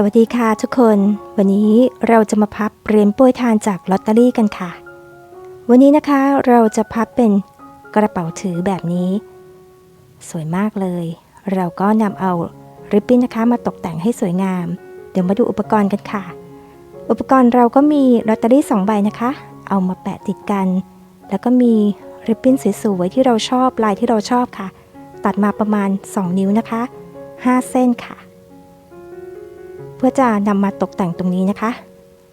สวัสดีค่ะทุกคน วันนี้เราจะมาพับเหรียญโปรยทานจากลอตเตอรี่กันค่ะ วันนี้นะคะเราจะพับเป็นกระเป๋าถือแบบนี้ สวยมากเลย เราก็นำเอาริบบิ้นนะคะมาตกแต่งให้สวยงาม เดี๋ยวมาดูอุปกรณ์กันค่ะ อุปกรณ์เราก็มีลอตเตอรี่2ใบนะคะ เอามาแปะติดกัน แล้วก็มีริบบิ้นสวยๆที่เราชอบลายที่เราชอบค่ะ ตัดมาประมาณ 2 นิ้วนะคะ 5 เส้นค่ะ เพื่อจะนำมาตกแต่งตรงนี้นะคะ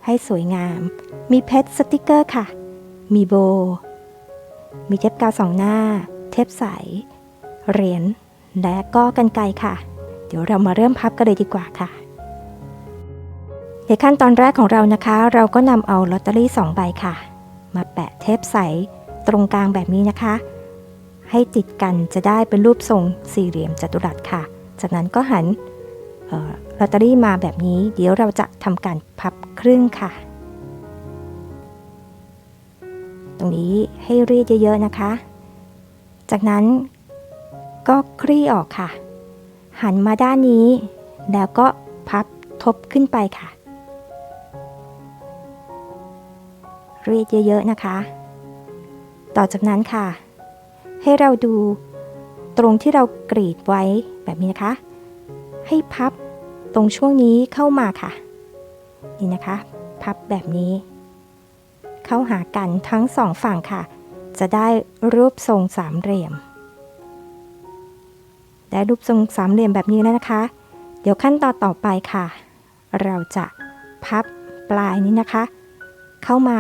ให้สวยงาม มีเพชรสติกเกอร์ค่ะ มีโบ มีเทปกาวสองหน้า เทปใส เหรียญ และก็กันไกค่ะ เดี๋ยวเรามาเริ่มพับกันเลยดีกว่าค่ะในขั้นตอนแรกของเรานะคะ เราก็นำเอาลอตเตอรี่2ใบค่ะ มาแปะเทปใสตรงกลางแบบนี้นะคะ ให้ติดกันจะได้เป็นรูปทรงสี่เหลี่ยมจัตุรัสค่ะ จากนั้นก็หัน ลอตเตอรี่มาแบบนี้ เดี๋ยวเราจะทำการพับครึ่งค่ะ ตรงนี้ให้รีดเยอะๆนะคะ จากนั้นก็คลี่ออกค่ะ หันมาด้านนี้ แล้วก็พับทบขึ้นไปค่ะ รีดเยอะๆนะคะ ต่อจากนั้นค่ะ ให้เราดูตรงที่เรากรีดไว้แบบนี้นะคะ ให้พับตรงช่วงนี้เข้ามาค่ะ นี่นะคะ พับแบบนี้ เข้าหากันทั้งสองฝั่งค่ะ จะได้รูปทรงสามเหลี่ยม ได้รูปทรงสามเหลี่ยมแบบนี้แล้วนะคะ เดี๋ยวขั้นตอนต่อไปค่ะ เราจะพับปลายนี้นะคะ เข้ามา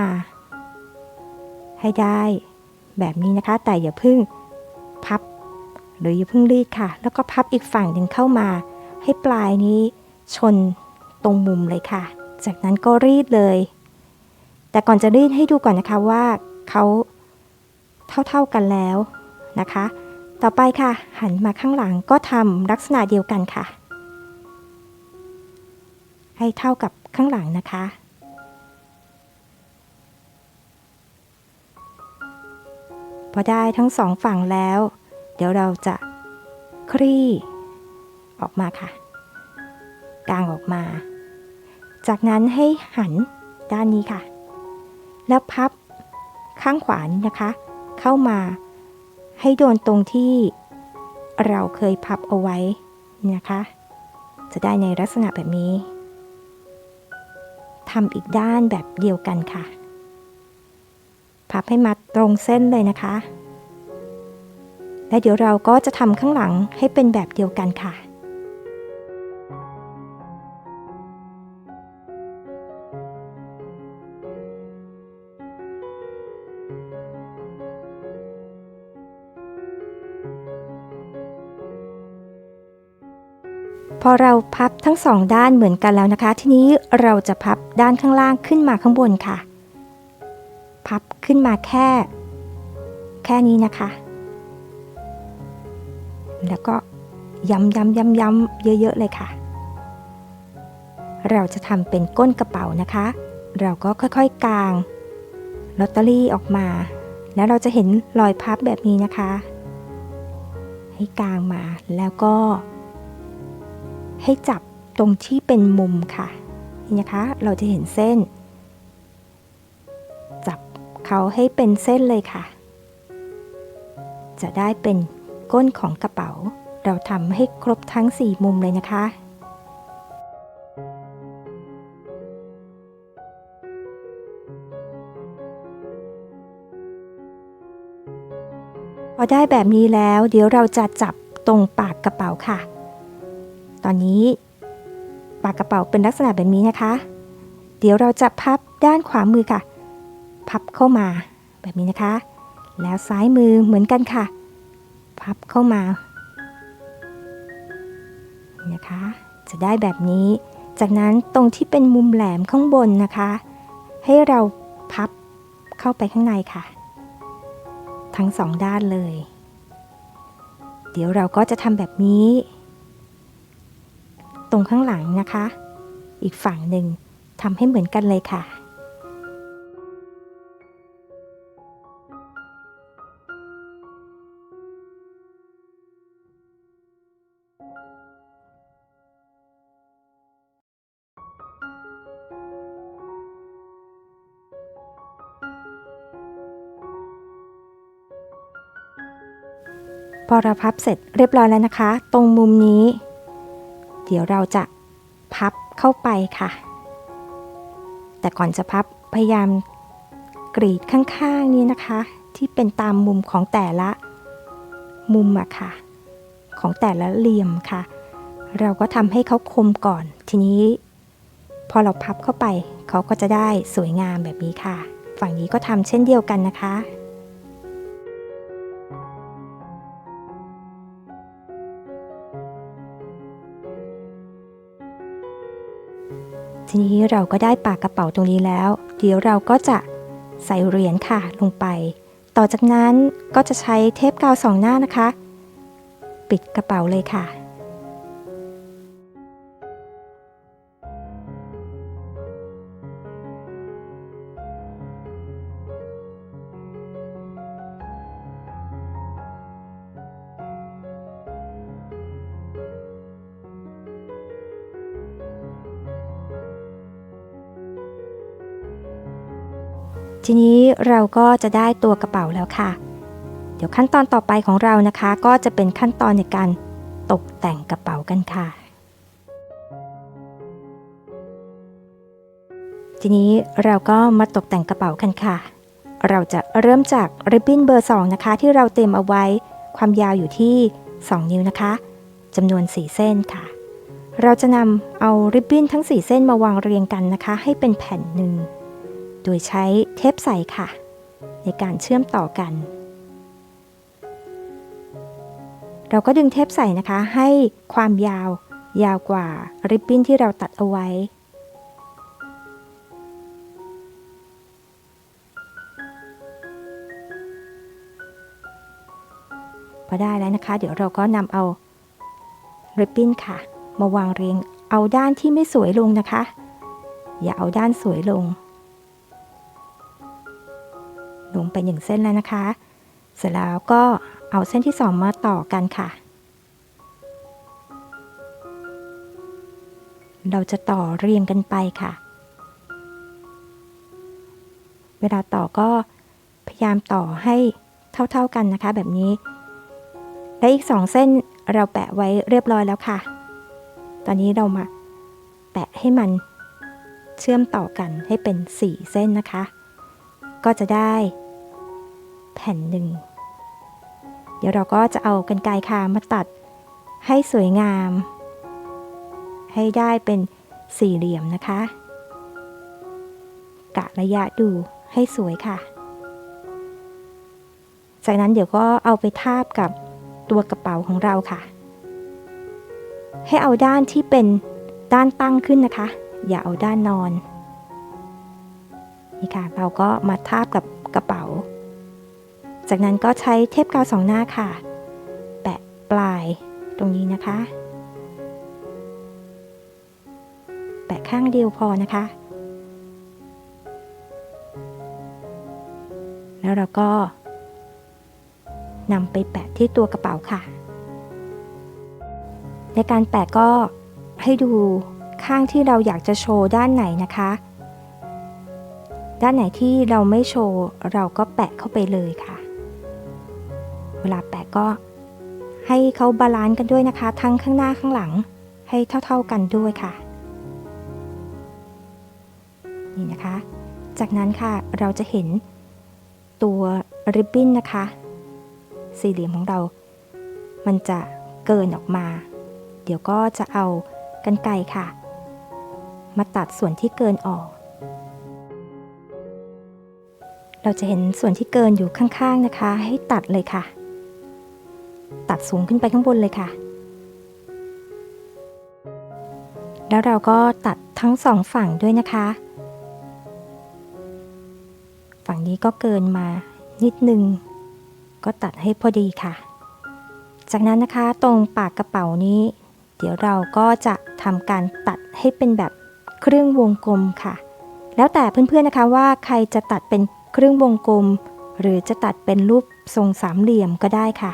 ให้ได้แบบนี้นะคะ แต่อย่าเพึ่งพับ หรืออย่าเพึ่งรีดค่ะ แล้วก็พับอีกฝั่งหนึ่งเข้ามา ให้ปลายนี้ชนตรงมุมเลยค่ะ จากนั้นก็รีดเลย แต่ก่อนจะรีดให้ดูก่อนนะคะว่าเขาเท่าๆกันแล้วนะคะ ต่อไปค่ะ หันมาข้างหลังก็ทำลักษณะเดียวกันค่ะ ให้เท่ากับข้างหลังนะคะ พอได้ทั้งสองฝั่งแล้ว เดี๋ยวเราจะคลี่ ออกมาค่ะ กางออกมา จากนั้นให้หันด้านนี้ค่ะ แล้วพับข้างขวานี้นะคะ เข้ามาให้โดนตรงที่เราเคยพับเอาไว้นะคะ จะได้ในลักษณะแบบนี้ทำอีกด้านแบบเดียวกันค่ะ พับให้มาตรงเส้นเลยนะคะ และเดี๋ยวเราก็จะทำข้างหลังให้เป็นแบบเดียวกันค่ะ พอเราพับทั้งสองด้านเหมือนกันแล้วนะคะ ทีนี้เราจะพับด้านข้างล่างขึ้นมาข้างบนค่ะ พับขึ้นมาแค่ แค่นี้นะคะ แล้วก็ย้ำย้ำย้ำย้ำเยอะ ๆ เลยค่ะ เราจะทำเป็นก้นกระเป๋านะคะ เราก็ค่อยๆกางลอตเตอรี่ออกมา แล้วเราจะเห็นรอยพับแบบนี้นะคะ ให้กางมาแล้วก็ ให้จับตรงที่เป็นมุมค่ะนี่นะคะ เราจะเห็นเส้น จับเขาให้เป็นเส้นเลยค่ะ จะได้เป็นก้นของกระเป๋า เราทำให้ครบทั้ง 4 มุมเลยนะคะพอได้แบบนี้แล้วเดี๋ยวเราจะจับตรงปากกระเป๋าค่ะ ตอนนี้ ปากกระเป๋าเป็นลักษณะแบบนี้นะคะ เดี๋ยวเราจะพับด้านขวามือค่ะ พับเข้ามาแบบนี้นะคะ แล้วซ้ายมือเหมือนกันค่ะ พับเข้ามานะคะ จะได้แบบนี้ จากนั้นตรงที่เป็นมุมแหลมข้างบนนะคะ ให้เราพับเข้าไปข้างในค่ะ ทั้งสองด้านเลย เดี๋ยวเราก็จะทำแบบนี้ รงข้างหลังนะคะ อีกฝั่งหนึ่งทำให้เหมือนกันเลยค่ะ พอเราพับเสร็จเรียบร้อยแล้วนะคะ ตรงมุมนี้ เดี๋ยวเราจะพับเข้าไปค่ะ แต่ก่อนจะพับพยายามกรีดข้างๆนี้นะคะ ที่เป็นตามมุมของแต่ละมุมอะค่ะ ของแต่ละเหลี่ยมค่ะ เราก็ทำให้เขาคมก่อน ทีนี้ พอเราพับเข้าไป เขาก็จะได้สวยงามแบบนี้ค่ะ ฝั่งนี้ก็ทำเช่นเดียวกันนะคะ ทีนี้เราก็ได้ปากกระเป๋าตรงนี้แล้ว เดี๋ยวเราก็จะใส่เหรียญค่ะลงไป ต่อจากนั้นก็จะใช้เทปกาวสองหน้านะคะ ปิดกระเป๋าเลยค่ะ ทีนี้เราก็จะได้ตัวกระเป๋าแล้วค่ะ เดี๋ยวขั้นตอนต่อไปของเรานะคะ ก็จะเป็นขั้นตอนในการตกแต่งกระเป๋ากันค่ะ ทีนี้เราก็มาตกแต่งกระเป๋ากันค่ะ เราจะเริ่มจากริบบิ้นเบอร์ 2 นะคะ ที่เราเตรียมเอาไว้ความยาวอยู่ที่ 2 นิ้วนะคะจำนวน 4 เส้นค่ะ เราจะนำเอาริบบิ้นทั้ง 4 เส้นมาวางเรียงกันนะคะ ให้เป็นแผ่นหนึ่ง โดยใช้เทปใสค่ะ ในการเชื่อมต่อกัน เราก็ดึงเทปใสนะคะให้ความยาวยาวกว่าริบบิ้นที่เราตัดเอาไว้ พอได้แล้วนะคะ เดี๋ยวเราก็นำเอาริบบิ้นค่ะ มาวางเรียงเอาด้านที่ไม่สวยลงนะคะ อย่าเอาด้านสวยลง ไปหนึ่งเส้นแล้วนะคะ เสร็จแล้วก็เอาเส้นที่สองมาต่อกันค่ะ เราจะต่อเรียงกันไปค่ะ เวลาต่อก็พยายามต่อให้เท่าๆกันนะคะ แบบนี้ และอีกสองเส้นเราแปะไว้เรียบร้อยแล้วค่ะ ตอนนี้เรามาแปะให้มันเชื่อมต่อกันให้เป็น 4 เส้นนะคะ ก็จะได้ แผ่นหนึ่ง เดี๋ยวเราก็จะเอากันไกรค่ะมาตัดให้สวยงาม ให้ได้เป็นสี่เหลี่ยมนะคะ กะระยะดูให้สวยค่ะ จากนั้นเดี๋ยวก็เอาไปทาบกับตัวกระเป๋าของเราค่ะ ให้เอาด้านที่เป็นด้านตั้งขึ้นนะคะ อย่าเอาด้านนอน นี่ค่ะ เราก็มาทาบกับกระเป๋า จากนั้นก็ใช้เทปกาวสองหน้าค่ะ แปะปลายตรงนี้นะคะ แปะข้างเดียวพอนะคะ แล้วเราก็นำไปแปะที่ตัวกระเป๋าค่ะ ในการแปะก็ให้ดูข้างที่เราอยากจะโชว์ด้านไหนนะคะ ด้านไหนที่เราไม่โชว์เราก็แปะเข้าไปเลยค่ะ เวลาแปะก็ ให้เขาบาลานซ์กันด้วยนะคะ ทั้งข้างหน้าข้างหลัง ให้เท่าๆกันด้วยค่ะ นี่นะคะ จากนั้นค่ะเราจะเห็นตัวริบบิ้นนะคะ สี่เหลี่ยมของเรา มันจะเกินออกมา เดี๋ยวก็จะเอากันไกรค่ะ มาตัดส่วนที่เกินออก เราจะเห็นส่วนที่เกินอยู่ข้างๆนะคะ ให้ตัดเลยค่ะ ตัดสูงขึ้นไปข้างบนเลยค่ะ แล้วเราก็ตัดทั้งสองฝั่งด้วยนะคะ ฝั่งนี้ก็เกินมานิดนึง ก็ตัดให้พอดีค่ะ จากนั้นนะคะตรงปากกระเป๋านี้ เดี๋ยวเราก็จะทำการตัดให้เป็นแบบเครื่องวงกลมค่ะ แล้วแต่เพื่อนๆนะคะว่าใครจะตัดเป็นเครื่องวงกลม หรือจะตัดเป็นรูปทรงสามเหลี่ยมก็ได้ค่ะ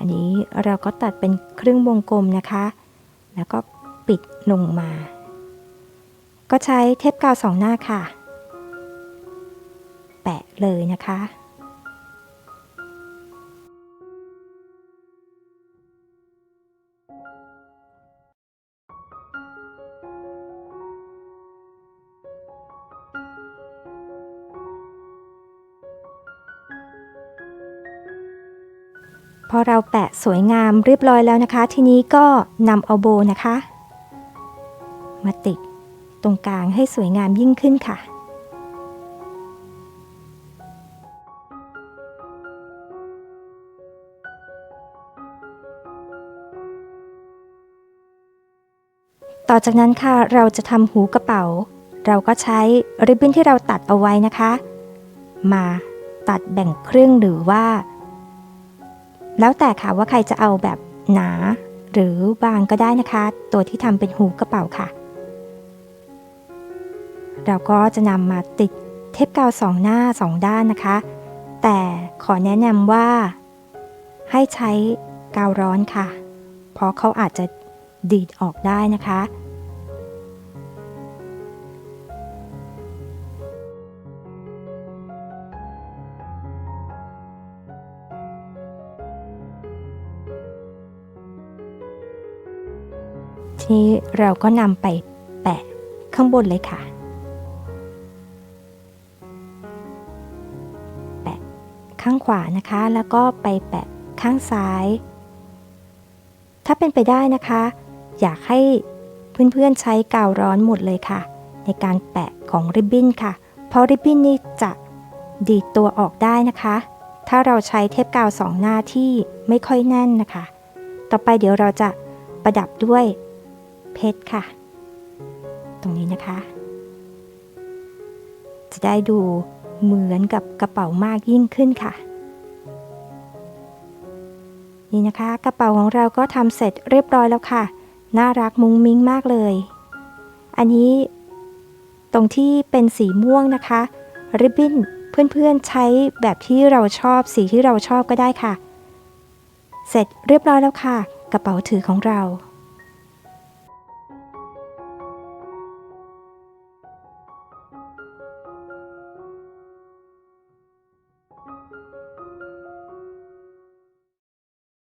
อันนี้เราก็ตัดเป็นครึ่งวงกลมนะคะ แล้วก็ปิดลงมา ก็ใช้เทปกาวสองหน้าค่ะ แปะเลยนะคะ พอเราแปะสวยงามเรียบร้อยแล้วนะคะ ทีนี้ก็นำเอาโบนะคะ มาติดตรงกลางให้สวยงามยิ่งขึ้นค่ะ ต่อจากนั้นค่ะเราจะทำหูกระเป๋า เราก็ใช้ริบบิ้นที่เราตัดเอาไว้นะคะ มาตัดแบ่งครึ่งหรือว่า แล้วแต่ค่ะว่าใครจะเอาแบบหนา หรือบางก็ได้นะคะ ตัวที่ทำเป็นหูกระเป๋าค่ะ เราก็จะนำมาติดเทปกาวสองหน้าสองด้านนะคะ แต่ขอแนะนำว่า ให้ใช้กาวร้อนค่ะ เพราะเขาอาจจะดีดออกได้นะคะ นี้เราก็นำไปแปะข้างบนเลยค่ะ แปะข้างขวานะคะ แล้วก็ไปแปะข้างซ้าย ถ้าเป็นไปได้นะคะ อยากให้เพื่อนๆใช้กาวร้อนหมดเลยค่ะ ในการแปะของริบบิ้นค่ะ เพราะริบบิ้นนี่จะดีดตัวออกได้นะคะ ถ้าเราใช้เทปกาวสองหน้าที่ไม่ค่อยแน่นนะคะ ต่อไปเดี๋ยวเราจะประดับด้วย เพชรค่ะ ตรงนี้นะคะ จะได้ดูเหมือนกับกระเป๋ามากยิ่งขึ้นค่ะ นี่นะคะ กระเป๋าของเราก็ทำเสร็จเรียบร้อยแล้วค่ะ น่ารักมุ้งมิ้งมากเลย อันนี้ตรงที่เป็นสีม่วงนะคะ ริบบิ้นเพื่อนๆใช้แบบที่เราชอบสีที่เราชอบก็ได้ค่ะ เสร็จเรียบร้อยแล้วค่ะ กระเป๋าถือของเรา